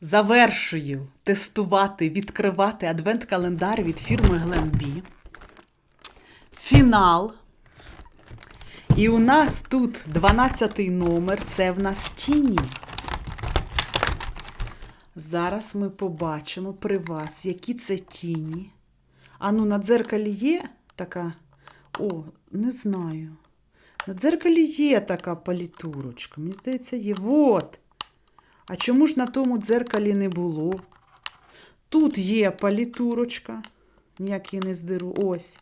завершую тестувати, відкривати адвент-календар від фірми Glenbee. Фінал. І у нас тут 12-й номер, це в нас тіні. Зараз ми побачимо при вас, які це тіні. А ну, на дзеркалі є така. О, не знаю. На дзеркалі є така палітурочка. Мені здається, є. Вот. А чому ж на тому дзеркалі не було? Тут є палітурочка. Ніяк її не здеру. Ось.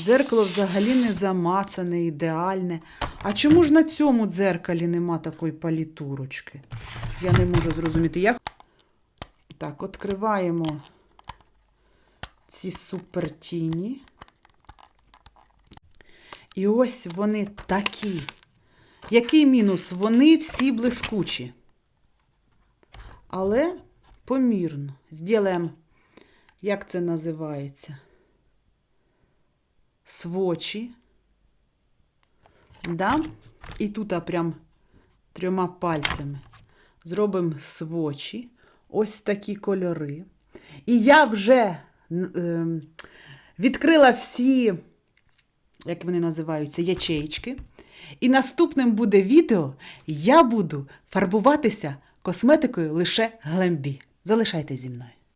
Дзеркало взагалі не замацане, ідеальне. А чому ж на цьому дзеркалі нема такої палітурочки? Я не можу зрозуміти. Я... Так, відкриваємо ці супертіні. І ось вони такі. Який мінус? Вони всі блискучі. Але помірно. Зділаємо, як це називається? Свочі. Да? І тут прям трьома пальцями зробимо свочі. Ось такі кольори. І я вже ем, відкрила всі, як вони називаються, ячеїчки. І наступним буде відео, я буду фарбуватися косметикою лише глембі. Залишайтесь зі мною.